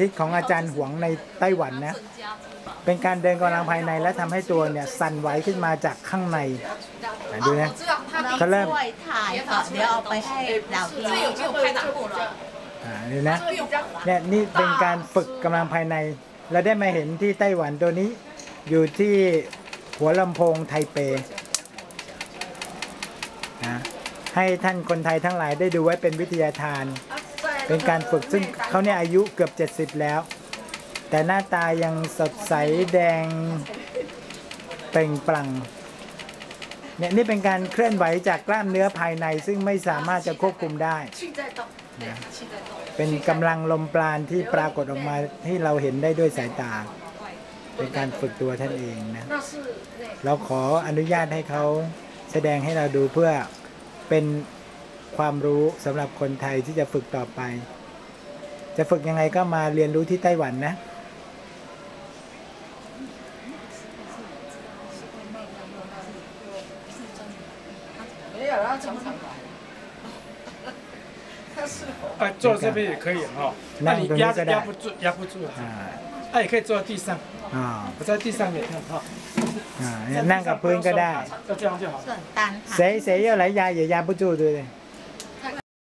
ธิของอาจารย์หวงในไต้หวันนะ เป็นการเดินกำลังภายในและทำให้ตัวเนี่ยสั่นไหวขึ้นมาจากข้างในอ่ะดูนะ เขาเริ่ม ช่วยถ่ายก่อนเดี๋ยวเอาไปให้ดาวที่ 这有没有拍打过了？ อ่าดูนะ 这个有比较 เนี่ยนี่เป็นการฝึกกำลังภายใน เราได้มาเห็นที่ไต้หวันตัวนี้ อยู่ที่หัวลำโพงไทเปนะให้ท่านคนไทยทั้งหลายได้ดูไว้เป็นวิทยาทาน เป็นการฝึกซึ่งเขาเนี่ยอายุเกือบ 70 แล้ว แต่หน้าตายังสดใสแดงเป่งปลั่งเนี่ยนี่เป็นการเคลื่อนไหวจากกล้ามเนื้อภายในซึ่งไม่สามารถจะควบคุมได้ เป็นกำลังลมปราณที่ปรากฏออกมาที่เราเห็นได้ด้วยสายตา เป็นการฝึกตัวท่านเองนะ เราขออนุญาตให้เขาแสดงให้เราดูเพื่อเป็น ความรู้สำหรับคนไทยที่จะฝึกต่อไป จะฝึกยังไงก็มาเรียนรู้ที่ไต้หวันนะ 没有，让常常来。他是哎，坐这边也可以哈。那你压着压不住，压不住。 อ่า 哎，也可以坐在地上， อ่า 我在地上也很好。 อ่าเนี่ยนั่งกับพื้นก็ได้ 就这样就好。 ส่วนตันค่ะ เสยเสย要来压也压不住对不对